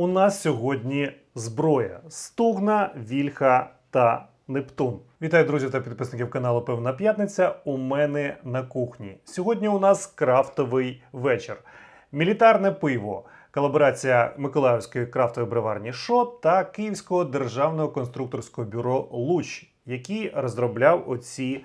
У нас сьогодні зброя: стугна, вільха та Нептун. Вітаю, друзі та підписників каналу Певна П'ятниця. У мене на кухні. Сьогодні у нас крафтовий вечір. Мілітарне пиво, колаборація Миколаївської крафтової броварні ШОТ та Київського державного конструкторського бюро Луч, який розробляв оці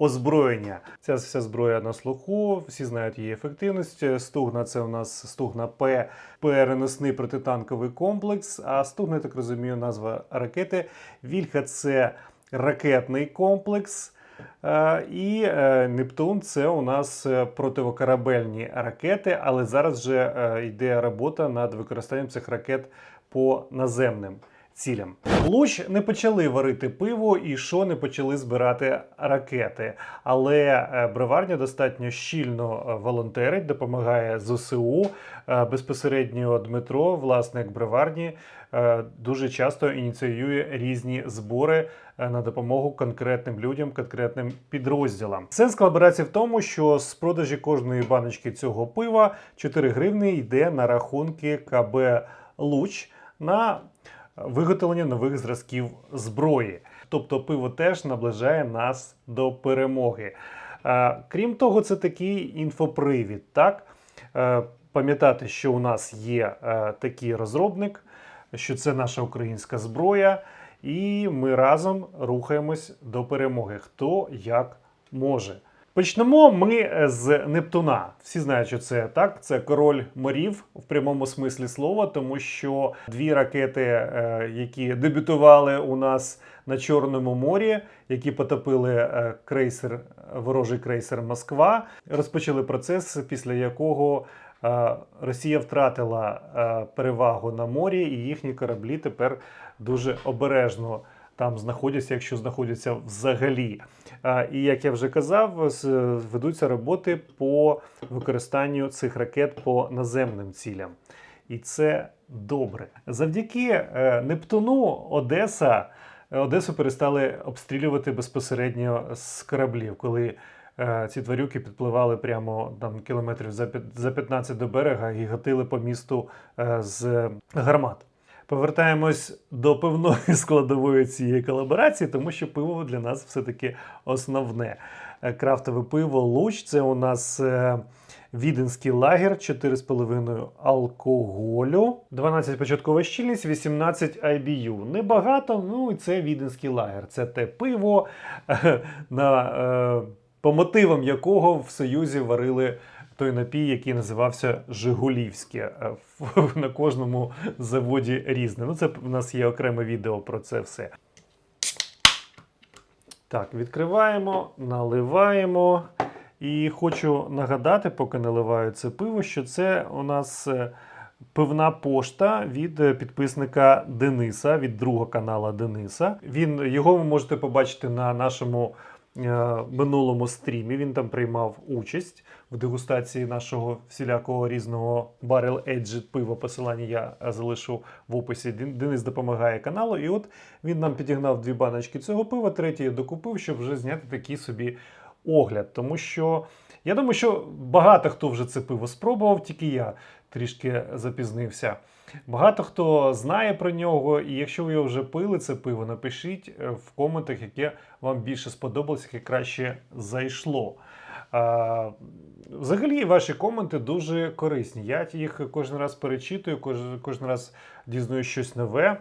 озброєння. Ця вся зброя на слуху, всі знають її ефективність. Стугна це у нас стугна П, переносний протитанковий комплекс. А стугна, я так розумію, назва ракети. Вільха це ракетний комплекс. Е, І е, Нептун це у нас е, противокорабельні ракети, але зараз вже йде робота над використанням цих ракет по наземним цілям. Луч не почали варити пиво і що не почали збирати ракети. Але е, броварня достатньо щільно е, волонтерить, допомагає ЗСУ. Е, Безпосередньо Дмитро, власник броварні, е, дуже часто ініціює різні збори на допомогу конкретним людям, конкретним підрозділам. Сенс колаборації в тому, що з продажі кожної баночки цього пива 4 гривни йде на рахунки КБ Луч на виготовлення нових зразків зброї. Тобто пиво теж наближає нас до перемоги. Е, Крім того, це такий інфопривід. Так? Е, Пам'ятати, що у нас є е, такий розробник, що це наша українська зброя, і ми разом рухаємось до перемоги. Хто як може. Почнемо ми е, з Нептуна. Всі знають, що це так. Це король морів в прямому смислі слова, тому що дві ракети, е, які дебютували у нас на Чорному морі, які потопили е, крейсер, ворожий крейсер Москва, розпочали процес, після якого Росія втратила перевагу на морі, і їхні кораблі тепер дуже обережно там знаходяться, якщо знаходяться взагалі. І як я вже казав, ведуться роботи по використанню цих ракет по наземним цілям. І це добре. Завдяки е, Нептуну Одеса, е, Одесу перестали обстрілювати безпосередньо з кораблів, коли е, ці тварюки підпливали прямо там кілометрів за п'ят- 15 до берега і гатили по місту з гармат. Повертаємось до пивної складової цієї колаборації, тому що пиво для нас все-таки основне. Е, Крафтове пиво Луч це у нас е, віденський лагер, 4,5 алкоголю, 12 початкова щільність, 18 IBU. Небагато, ну і це віденський лагер. Це те пиво, на, е, по мотивам якого в Союзі варили той напій, який називався Жигулівське. Е, На кожному заводі різне. Ну, це в нас є окреме відео про це все. Так, відкриваємо, наливаємо. І хочу нагадати, поки наливаю це пиво, що це у нас е, пивна пошта від е, підписника Дениса, від другого канала Дениса. Він, його ви можете побачити на нашому минулому стрімі. Він там приймав участь в дегустації нашого всілякого різного Barrel Aged пива. Посилання я е, залишу в описі. Денис допомагає каналу. І от він нам підігнав дві баночки цього пива, третє я докупив, щоб вже зняти такий собі огляд. Тому що я думаю, що багато хто вже це пиво спробував, тільки я трішки запізнився. Багато хто знає про нього, і якщо ви його вже пили, це пиво, напишіть е, в коментах, яке вам більше сподобалось, яке краще зайшло. А, взагалі, ваші коменти дуже корисні. Я їх кожен раз перечитую, кожен, раз дізнаю щось нове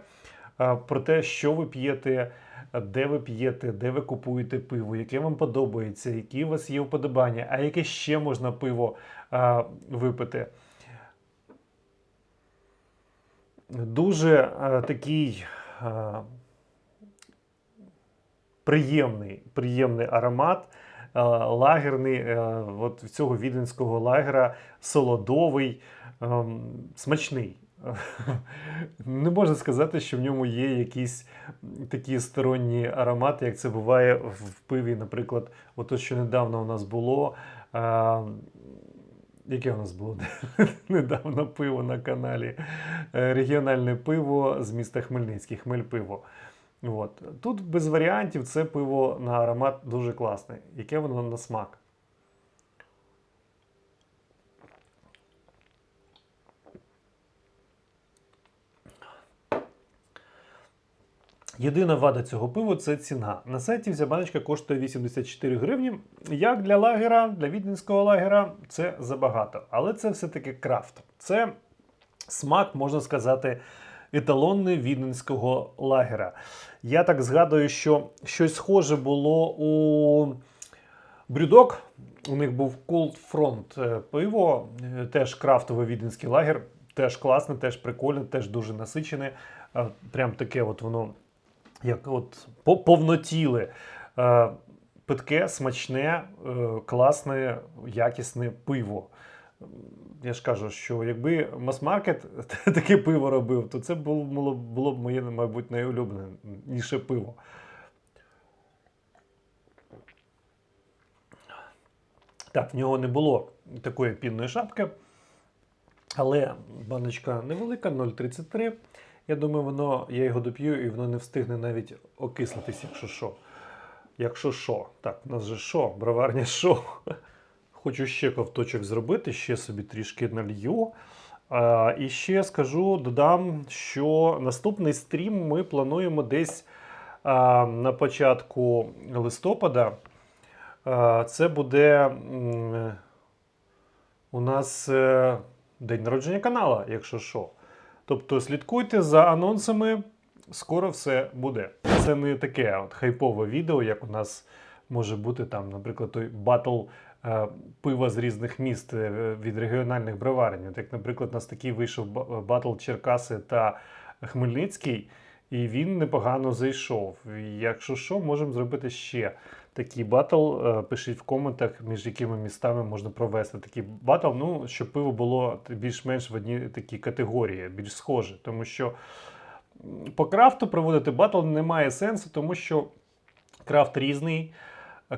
про те, що ви п'єте, де ви п'єте, де ви купуєте пиво, яке вам подобається, які у вас є вподобання, а яке ще можна пиво а, випити. Дуже а, такий а, приємний, приємний аромат. е, Лагерний, е, от цього віденського лагера солодовий, ем, смачний. Не можна сказати, що в ньому є якісь такі сторонні аромати, як це буває в пиві, наприклад, ото що недавно у нас було. Яке у нас було недавно пиво на каналі? Е, Регіональне пиво з міста Хмельницький, Хмельпиво. От. Тут без варіантів це пиво на аромат дуже класне. Яке воно на смак? Єдина вада цього пива це ціна. На сайті вся баночка коштує 84 гривні. Як для лагера, для віденського лагера, це забагато. Але це все-таки крафт. Це смак, можна сказати, еталонний віденського лагера. Я так згадую, що щось схоже було у Брюдок. У них був Cold Front е, пиво, е, теж крафтовий віденський лагер. Теж класне, теж прикольне, теж дуже насичене. Е, Прям таке от воно як от повнотіле. Питке, смачне, е, класне, якісне пиво. Я ж кажу, що якби мас-маркет таке пиво робив, то це було, було б моє, мабуть, найулюбленіше пиво. Так, в нього не було такої пінної шапки, але баночка невелика, 0,33. Я думаю, воно, я його доп'ю і воно не встигне навіть окислитись, якщо що. Якщо що. Так, у нас же що? Броварня що? Хочу ще ковточок зробити, ще собі трішки налью. А, і ще скажу, додам, що наступний стрім ми плануємо десь а, на початку листопада. А, це буде у нас е, день народження канала, якщо що. Тобто слідкуйте за анонсами, скоро все буде. Це не таке от хайпове відео, як у нас може бути там, наприклад, той батл е, пива з різних міст е, від регіональних броварень. От Як, наприклад, у нас такий вийшов батл Черкаси та Хмельницький, і він непогано зайшов. Якщо що, можемо зробити ще такий батл. Е, Пишіть в коментах, між якими містами можна провести такий батл. Ну, щоб пиво було більш-менш в одній такій категорії, більш схоже. Тому що по крафту проводити батл немає сенсу, тому що крафт різний.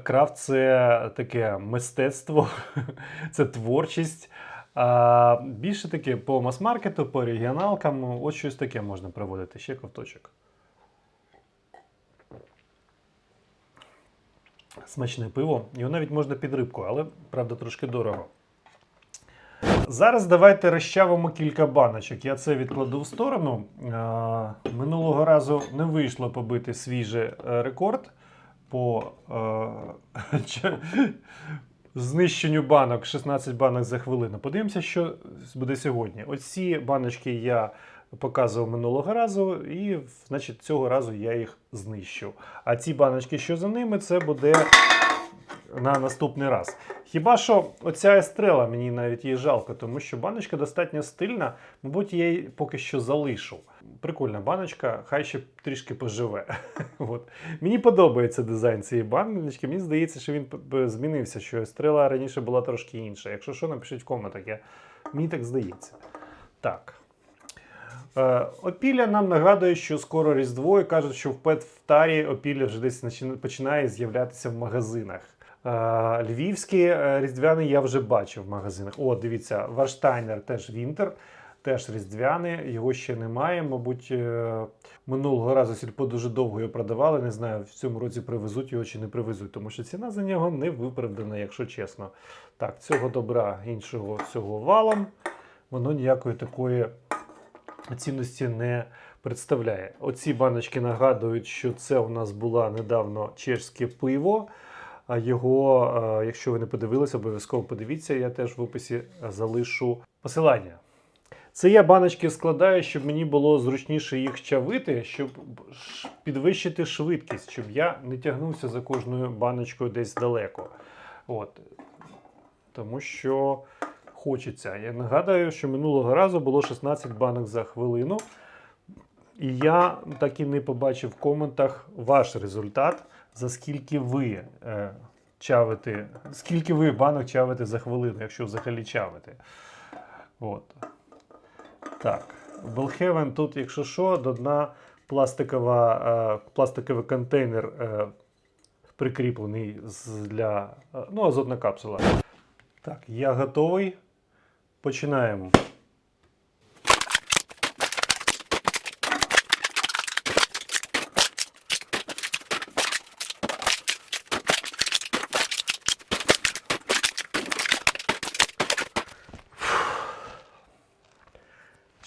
Крафт це таке мистецтво, це творчість. А більше таке по мас-маркету, по регіоналкам, ось щось таке можна проводити. Ще ковточок. Смачне пиво. Його навіть можна під рибку, але правда трошки дорого. Зараз давайте розчавимо кілька баночок. Я це відкладу в сторону. Минулого разу не вийшло побити свіжий е, рекорд по е, знищенню банок 16 банок за хвилину. Подивимося, що буде сьогодні. Оці баночки я показував минулого разу, і значить цього разу я їх знищу. А ці баночки, що за ними, це буде на наступний раз. Хіба що оця естрела, мені навіть її жалко, тому що баночка достатньо стильна, мабуть, я її поки що залишу. Прикольна баночка, хай ще трішки поживе. От. Мені подобається дизайн цієї баночки. Мені здається, що він змінився, що естрела раніше була трошки інша. Якщо що, напишіть в коментах. Я... Мені так здається. Так. Е, Опілля нам нагадує, що скоро Різдво і кажуть, що в Петфтарі Опілля вже десь починає з'являтися в магазинах. Е, Львівський е, різдвяний я вже бачив в магазинах. О, дивіться, Варштайнер теж Вінтер, теж різдвяний, його ще немає. Мабуть, минулого разу сільпо дуже довго його продавали. Не знаю, в цьому році привезуть його чи не привезуть, тому що ціна за нього не виправдана, якщо чесно. Так, цього добра іншого всього валом. Воно ніякої такої цінності не представляє. Оці баночки нагадують, що це у нас була недавно чешське пиво. А його, е, якщо ви не подивилися, обов'язково подивіться. Я теж в описі залишу посилання. Це я баночки складаю, щоб мені було зручніше їх чавити, щоб підвищити швидкість, щоб я не тягнувся за кожною баночкою десь далеко. От. Тому що хочеться. Я нагадаю, що минулого разу було 16 банок за хвилину. І я так і не побачив в коментах ваш результат, за скільки ви е, чавите, скільки ви банок чавите за хвилину, якщо взагалі чавите. От. Так. Belhaven тут, якщо що, до дна пластикова, е, пластиковий контейнер е, прикріплений для е, ну, азотна капсула. Так, я готовий. Починаємо.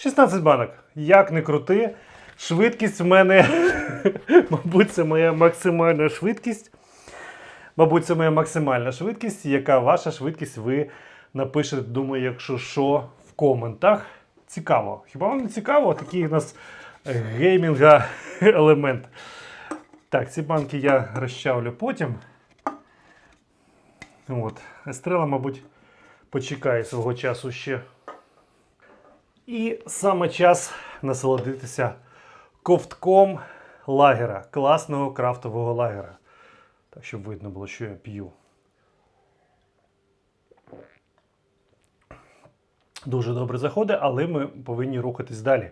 16 банок. Як не крути. Швидкість в мене, мабуть, це моя максимальна швидкість. Мабуть, це моя максимальна швидкість. Яка ваша швидкість? Ви напишете, думаю, якщо що, в коментах. Цікаво. Хіба вам не цікаво? Такий у нас геймінга елемент. Так, ці банки я розчавлю потім. От. Естрела, мабуть, почекає свого часу ще. І саме час насолодитися ковтком лагера, класного крафтового лагера. Так, щоб видно було, що я п'ю. Дуже добре заходить, але ми повинні рухатись далі.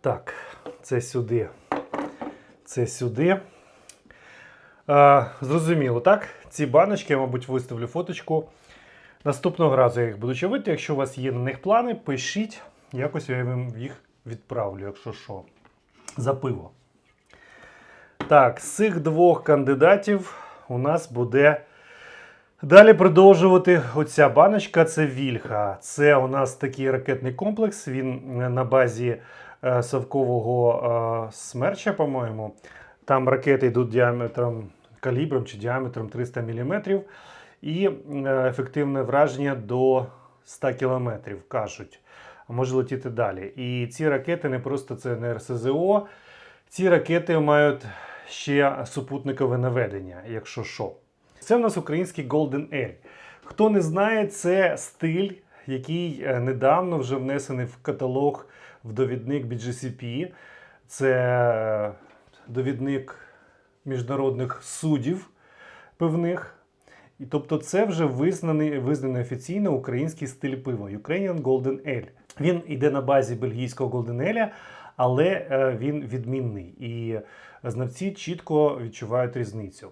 Так, це сюди. Це сюди. А, зрозуміло, так? Ці баночки, я, мабуть, виставлю фоточку. Наступного разу я їх буду чавити. Якщо у вас є на них плани, пишіть. Якось я вам їх відправлю, якщо що. За пиво. Так, з цих двох кандидатів у нас буде далі продовжувати оця баночка. Це Вільха. Це у нас такий ракетний комплекс. Він е, на базі е, совкового е, смерча, по-моєму. Там ракети йдуть діаметром, калібром чи діаметром 300 мм. І е, ефективне враження до 100 км, кажуть. Може летіти далі. І ці ракети не просто це не РСЗО. Ці ракети мають ще супутникове наведення, якщо що. Це в нас український Golden L. Хто не знає, це стиль, який е, недавно вже внесений в каталог в довідник BGCP. Це е, довідник міжнародних суддів певних. І тобто це вже визнаний, визнаний офіційно український стиль пива Ukrainian Golden Ale. Він йде на базі бельгійського Golden Ale, але е, він відмінний. І знавці чітко відчувають різницю.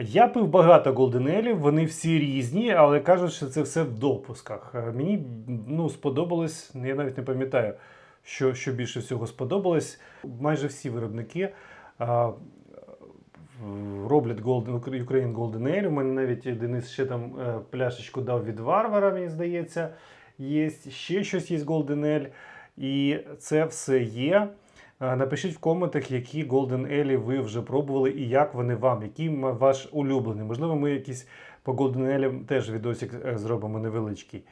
Я пив багато голденелів, вони всі різні, але кажуть, що це все в допусках. Е, Мені ну, сподобалось, я навіть не пам'ятаю, що, що більше всього сподобалось. Майже всі виробники а, роблять Golden, Ukraine Golden Ale. У мене навіть Денис ще там е, пляшечку дав від Варвара, мені здається. Є ще щось є Golden Ale. І це все є. Е, Напишіть в коментах, які Golden Ale ви вже пробували і як вони вам, м- ваш улюблений. Можливо, ми якийсь по Golden Ale теж відосик е, зробимо невеличкий.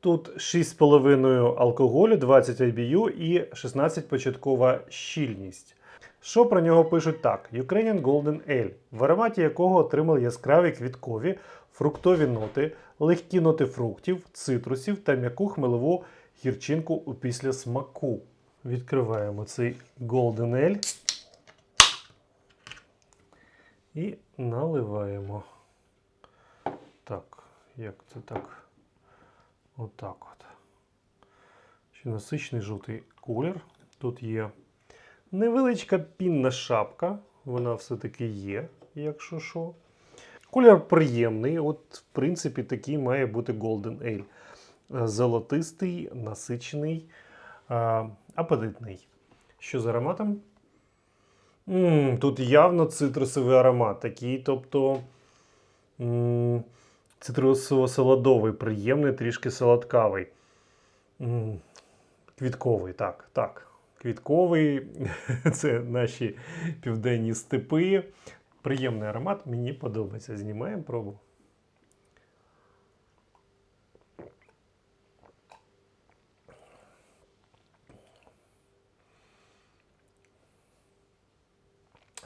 Тут 6,5 алкоголю, 20 IBU і 16 початкова щільність. Що про нього пишуть так: Ukrainian Golden Ale, в ароматі якого отримали яскраві квіткові, фруктові ноти, легкі ноти фруктів, цитрусів та м'яку хмелеву гірчинку у після смаку. Відкриваємо цей Golden Ale і наливаємо. Так, як це так? Отак от. Ще насичний жовтий колір. Тут є невеличка пінна шапка. Вона все-таки є, якщо що. Колір приємний. От, в принципі, такий має бути Golden Ale. Золотистий, насичений, апетитний. Що з ароматом? м тут явно цитрусовий аромат. Такий, тобто. м Цитрусово-солодовий, приємний, трішки солодкавий. М, Квітковий, так, так. Квітковий. Це наші південні степи. Приємний аромат, мені подобається. Знімаємо пробу.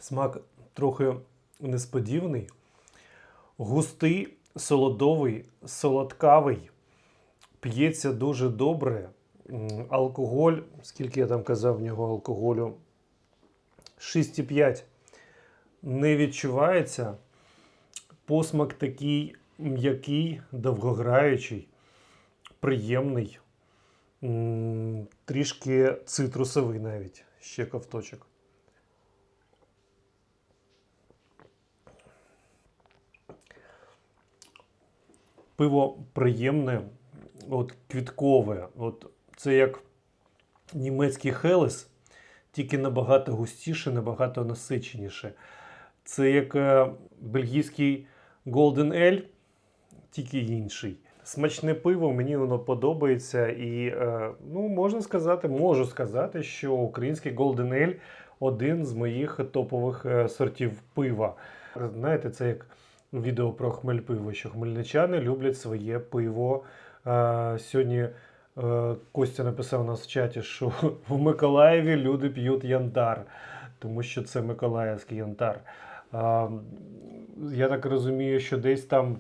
Смак трохи несподіваний. Густий, солодовий, солодкавий. П'ється дуже добре. Алкоголь, скільки я там казав в нього алкоголю? 6,5 не відчувається. Посмак такий м'який, довгограючий, приємний, трішки цитрусовий навіть, ще ковточок. Пиво приємне, от квіткове. От це як німецький Хелес, тільки набагато густіше, набагато насиченіше. Це як е, бельгійський Golden Ale, тільки інший. Смачне пиво, мені воно подобається. І е, ну, можна сказати, можу сказати, що український Golden Ale один з моїх топових е, сортів пива. Знаєте, це як відео про хмельпиво, що хмельничани люблять своє пиво. Е, сьогодні е, Костя написав нас в чаті, що в Миколаєві люди п'ють янтар, тому що це Миколаївський янтар. А, я так розумію, що десь там,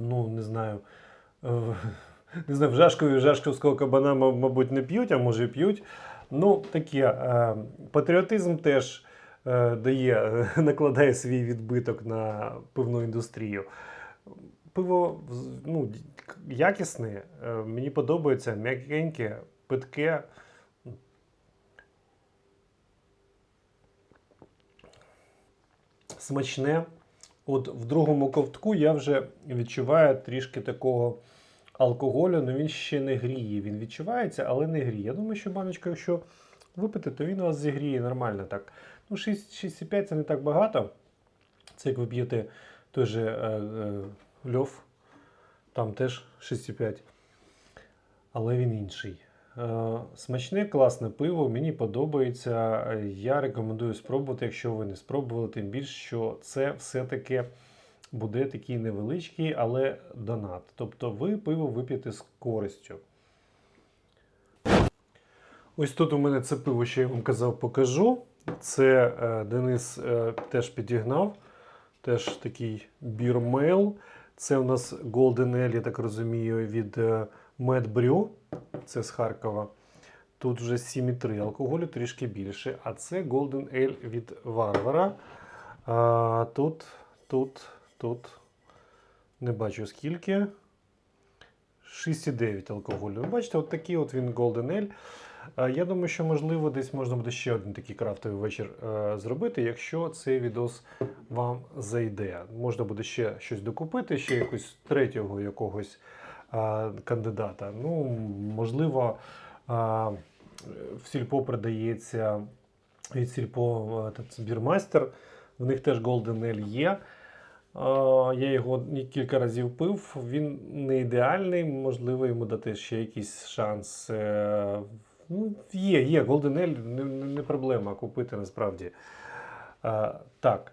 ну не знаю, не знаю, в Жашкові Жашковського кабана, мабуть, не п'ють, а може і п'ють. Ну, таке. е, Патріотизм теж е, дає, е, накладає свій відбиток на пивну індустрію. Пиво ну, якісне, е, мені подобається, м'якеньке, питке. Смачне. От в другому ковтку я вже відчуваю трішки такого алкоголю, але він ще не гріє. Він відчувається, але не гріє. Я думаю, що баночка, якщо випити, то він вас зігріє нормально так. Ну, 6,5 це не так багато. Це як ви п'єте той же е, е, льов, там теж 6,5. Але він інший. Е, Смачне, класне пиво, мені подобається. Я рекомендую спробувати, якщо ви не спробували, тим більше, що це все-таки буде такий невеличкий, але донат. Тобто ви пиво вип'єте з користю. Ось тут у мене це пиво, що я вам казав, покажу. Це е, Денис е, теж підігнав. Теж такий бірмейл. Це у нас Golden Ale, я так розумію, від е, Mad Brew. Це з Харкова. Тут вже 7,3 алкоголю трішки більше. А це Golden Ale від Варвара. А, тут, тут, тут не бачу скільки. 6,9 алкоголю. Бачите, от такий от він Golden Ale. А, Я думаю, що можливо десь можна буде ще один такий крафтовий вечір е, зробити, якщо цей відос вам зайде. Можна буде ще щось докупити, ще якусь третього якогось кандидата. Ну, можливо, в сільпо продається від сільпо збірмастер. В них теж Golden Ale є. Я його кілька разів пив. Він не ідеальний, можливо, йому дати ще якийсь шанс. Е, Ну, є, є. Golden Ale не, не проблема купити насправді. А, так.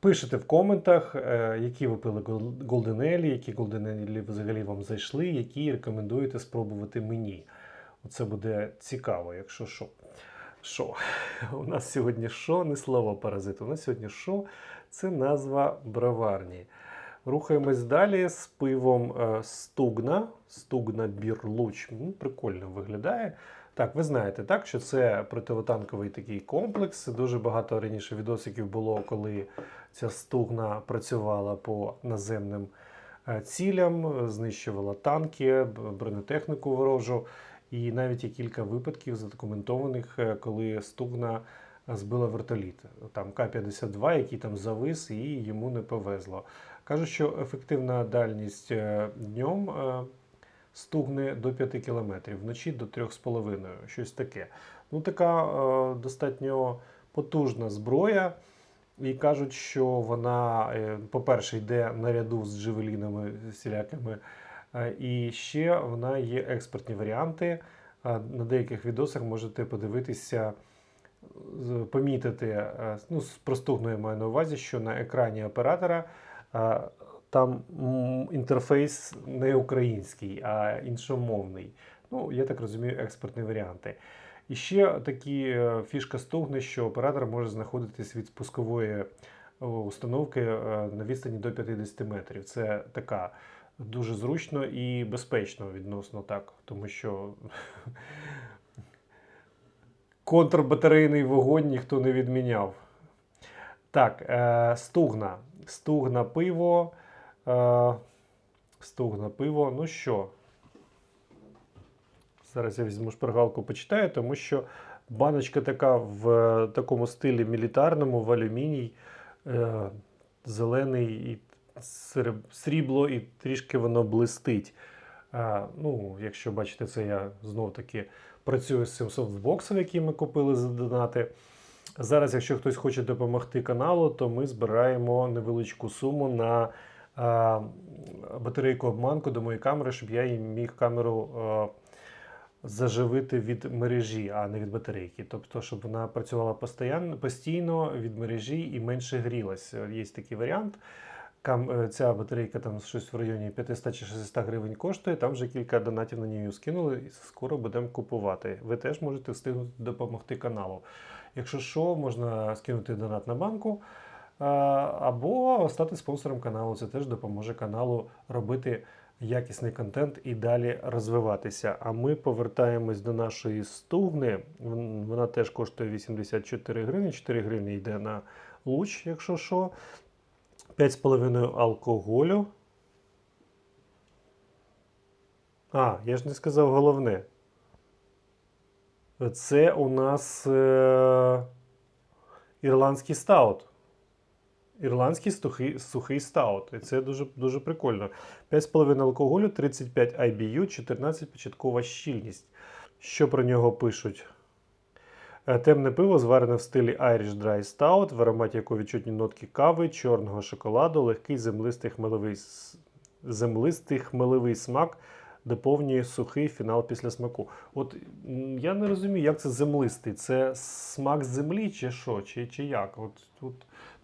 Пишете в коментах, е, які ви пили Golden Ale, які Golden Ale взагалі вам зайшли, які рекомендуєте спробувати мені. Оце буде цікаво, якщо що. Що? У нас сьогодні що? Не слово паразит. У нас сьогодні що? Це назва броварні. Рухаємось далі з пивом е, Стугна. Стугна Бірлуч. Прикольно виглядає. Так, ви знаєте, так, що це противотанковий такий комплекс. Дуже багато раніше відосиків було, коли ця стугна працювала по наземним е, цілям, е, знищувала танки, бронетехніку ворожу. І навіть є кілька випадків задокументованих, е, коли стугна збила вертоліт. Там К-52, який там завис, і йому не повезло. Кажуть, що ефективна дальність е, днем е, стугне до 5 км, вночі до 3,5, щось таке. Ну, така е, достатньо потужна зброя. І кажуть, що вона, е, по-перше, йде наряду з джевелінами всілякими. Е, І ще вона є експортні варіанти. Е, На деяких відосах можете подивитися, помітити, ну, простугно я маю на увазі, що на екрані оператора там інтерфейс не український, а іншомовний. Ну, я так розумію, експортні варіанти. І ще такі е, фішка стугне, що оператор може знаходитись від спускової установки е, на відстані до 50 метрів. Це така дуже зручно і безпечно відносно так, тому що контрбатарейний вогонь ніхто не відміняв. Так, е, стугна. Стугна пиво. Е, стугна пиво. Ну що? Зараз я візьму шпаргалку, почитаю, тому що баночка така в е, такому стилі мілітарному, в алюміній, е, зелений і срібло, і трішки воно блистить. А, ну, якщо бачите, це я знов таки працюю з цим софтбоксом, який ми купили за донати. Зараз, якщо хтось хоче допомогти каналу, то ми збираємо невеличку суму на е, батарейку обманку до моєї камери, щоб я їй міг камеру заживити від мережі, а не від батарейки. Тобто, щоб вона працювала постійно, від мережі і менше грілась. Є такий варіант. Е, ця батарейка там щось в районі 500 чи 600 гривень коштує. Там вже кілька донатів на неї скинули, і скоро будемо купувати. Ви теж можете встигнути допомогти каналу. Якщо що, можна скинути донат на банку або стати спонсором каналу. Це теж допоможе каналу робити якісний контент і далі розвиватися. А ми повертаємось до нашої стугни. Вона теж коштує 84 гривні. 4 гривні йде на луч, якщо що. 5,5 алкоголю. А, я ж не сказав головне. Це у нас е- ірландський стаут. Ірландський сухий, сухий стаут. І це дуже, дуже прикольно. 5,5 алкоголю, 35 IBU, 14 початкова щільність. Що про нього пишуть? Е, Темне пиво зварене в стилі Irish Dry Stout, в ароматі якого відчутні нотки кави, чорного шоколаду, легкий землистий хмелевий, землистий хмелевий смак доповнює сухий фінал після смаку. От я не розумію, як це землистий. Це смак землі чи що, чи, чи як? От, от,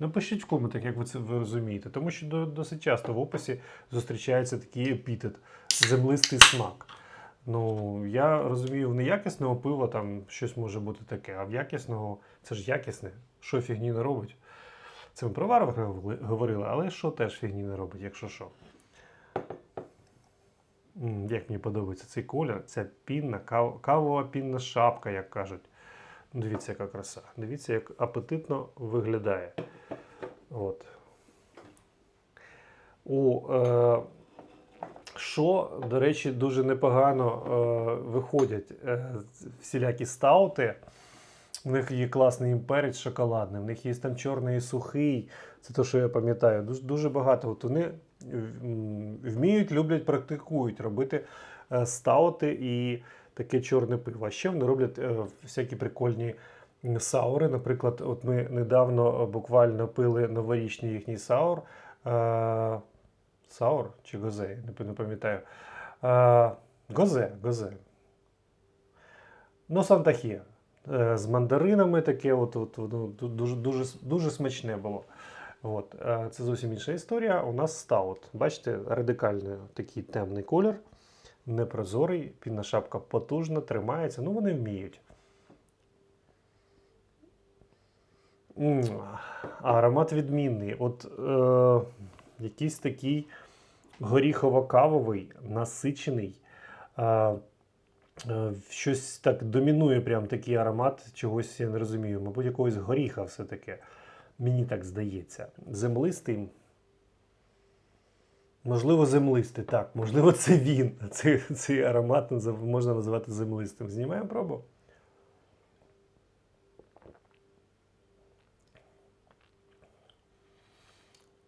напишіть в коментах, як ви це ви розумієте, тому що досить часто в описі зустрічається такий епітет землистий смак. Ну, я розумію, в неякісного пива там щось може бути таке, а в якісного це ж якісне, що фігні не робить. Це ми про говорили- говорили, але що теж фігні не робить, якщо що. Як мені подобається цей колір, ця пінна, кав- кавова пінна шапка, як кажуть. Ну, Дивіться, яка краса. Дивіться, як апетитно виглядає. От. У, е, що, до речі, дуже непогано е, виходять е, всілякі стаути. У них є класний імперець шоколадний, в них є там чорний і сухий. Це те, що я пам'ятаю. Дуже, дуже багато. От вони вміють, люблять, практикують робити е, стаути і таке чорне пиво. А ще вони роблять е, всякі прикольні саури. Наприклад, от ми недавно е, буквально пили новорічний їхній саур. Саур чи Гозе, не пам'ятаю. Гозе, Гозе. Ну, Сантахія. З мандаринами таке, от, от, ну, дуже, дуже, дуже смачне було. От. е, Це зовсім інша історія. У нас стаут. Бачите, радикальний такий темний колір, непрозорий, пінна шапка потужна, тримається. Ну, вони вміють. Аромат відмінний. От е, якийсь такий горіхово-кавовий, насичений. Е, е, щось так домінує, прям такий аромат, чогось я не розумію. Мабуть, якогось горіха все-таки. Мені так здається. Землистий. Можливо, землистий. Так, можливо, це він. Цей, аромат можна називати землистим. Знімаємо пробу.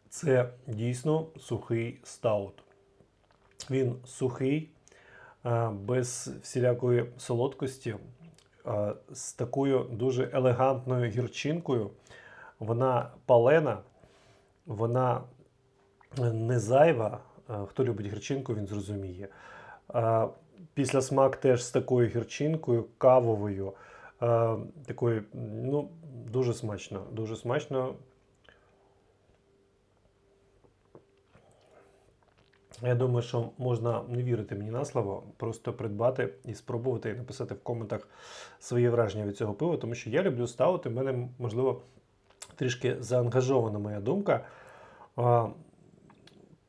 Це дійсно сухий стаут. Він сухий, без всілякої солодкості, з такою дуже елегантною гірчинкою. Вона палена, вона не зайва. Хто любить гірчинку, він зрозуміє. Після смак теж з такою гірчинкою, кавовою. Такою, ну, дуже смачно. Дуже смачно. Я думаю, що можна не вірити мені на слово, просто придбати і спробувати і написати в коментах свої враження від цього пива, тому що я люблю ставити. В мене, можливо, трішки заангажована моя думка.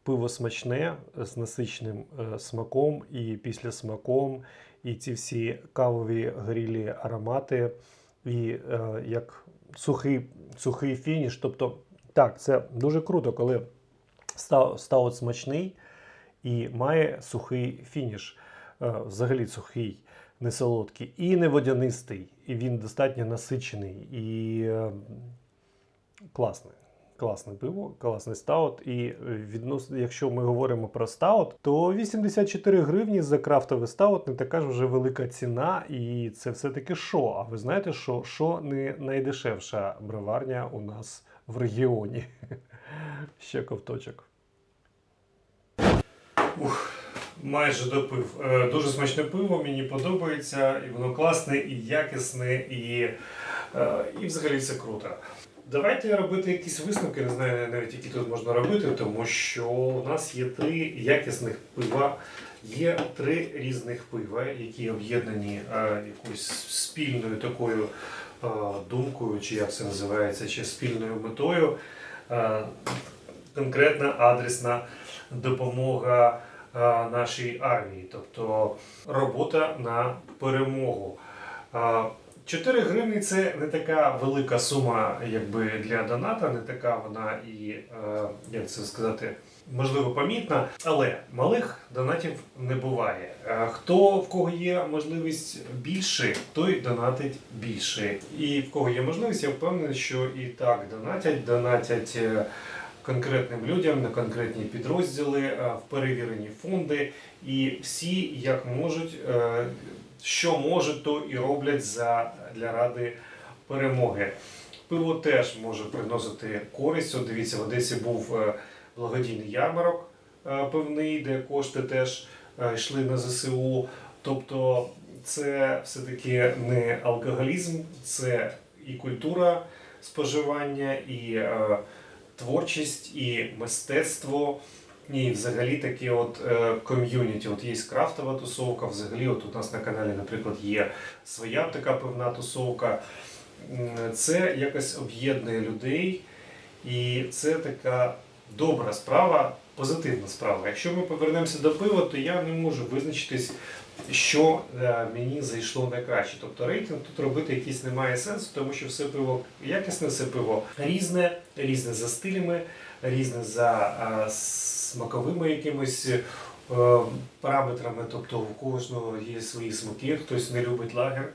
Пиво смачне з насичним е, смаком і після смаком, і ці всі кавові горілі аромати, і е, як сухий, сухий фініш. Тобто, так, це дуже круто, коли стаут смачний і має сухий фініш. Е, Взагалі сухий, не солодкий і не водянистий. І він достатньо насичений і класний. Класне пиво, класний стаут. І відносно, якщо ми говоримо про стаут, то 84 гривні за крафтовий стаут не така ж вже велика ціна, і це все-таки що? А ви знаєте, що що не найдешевша броварня у нас в регіоні? Ще ковточок. Ух, майже допив. Е, Дуже смачне пиво, мені подобається, і воно класне, і якісне, і, е, і взагалі все круто. Давайте робити якісь висновки, не знаю навіть які тут можна робити, тому що у нас є три якісних пива, є три різних пива, які об'єднані е, якоюсь спільною такою е, думкою, чи як це називається, чи спільною метою. Е, конкретна адресна допомога е, нашій армії, тобто робота на перемогу. Е, 4 гривні це не така велика сума, якби для доната, не така вона і е, як це сказати. Можливо, помітна, але малих донатів не буває. Е, Хто в кого є можливість більше, той донатить більше. І в кого є можливість, я впевнений, що і так донатять, донатять е, конкретним людям на конкретні підрозділи, в перевірені фонди, і всі як можуть, що можуть, то і роблять за для ради перемоги. Пиво теж може приносити користь. От дивіться, в Одесі був е, благодійний ярмарок е, пивний, де кошти теж е, йшли на ЗСУ. Тобто це все-таки не алкоголізм, це і культура споживання, і е, творчість, і мистецтво. І взагалі таке от е, ком'юніті. От є крафтова тусовка. Взагалі, от у нас на каналі, наприклад, є своя така певна тусовка. Це якось об'єднує людей, і це така добра справа, позитивна справа. Якщо ми повернемося до пива, то я не можу визначитись, що е, мені зайшло найкраще. Тобто рейтинг тут робити якийсь немає сенсу, тому що все пиво якісне, все пиво різне, різне за стилями, різне за е, смаковими якимись. е, Параметрами, тобто у кожного є свої смаки, хтось не любить лагер,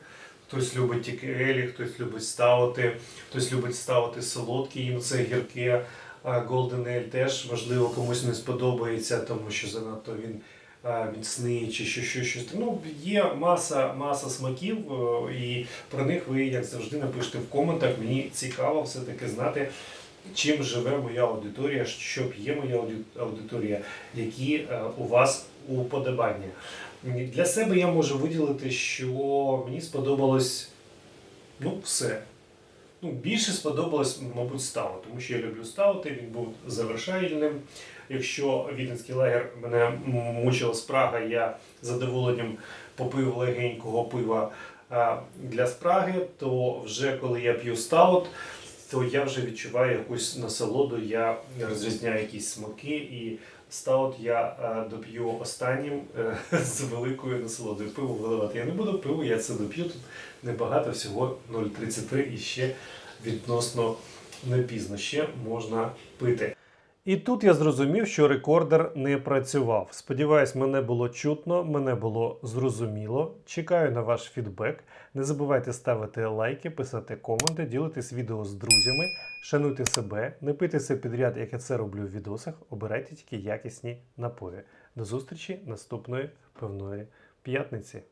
хтось любить тільки елі, хтось любить стаути, хтось любить ставити солодкі, їм це гірке. Golden Ale теж можливо комусь не сподобається, тому що занадто він міцний чи що, що, щось. Ну, є маса, маса смаків, і про них ви, як завжди, напишете в коментах. Мені цікаво все-таки знати, чим живе моя аудиторія, що п'є моя аудиторія, які е, у вас уподобання. Для себе я можу виділити, що мені сподобалось ну, все. Ну, більше сподобалось, мабуть, стаут, тому що я люблю стаути, він був завершальним. Якщо віденський лагер мене мучила спрага, я задоволенням попив легенького пива для спраги, то вже коли я п'ю стаут, то я вже відчуваю якусь насолоду, я розрізняю якісь смаки, і стаут я а, доп'ю останнім е, з великою насолодою. Пиво виливати я не буду, пиво я це доп'ю. Тут небагато, всього 0,33 і ще відносно не пізно, ще можна пити. І тут я зрозумів, що рекордер не працював. Сподіваюсь, мене було чутно, мене було зрозуміло. Чекаю на ваш фідбек. Не забувайте ставити лайки, писати коменти, ділитись відео з друзями, шануйте себе, не пийте все підряд, як я це роблю в відосах. Обирайте тільки якісні напої. До зустрічі наступної певної п'ятниці.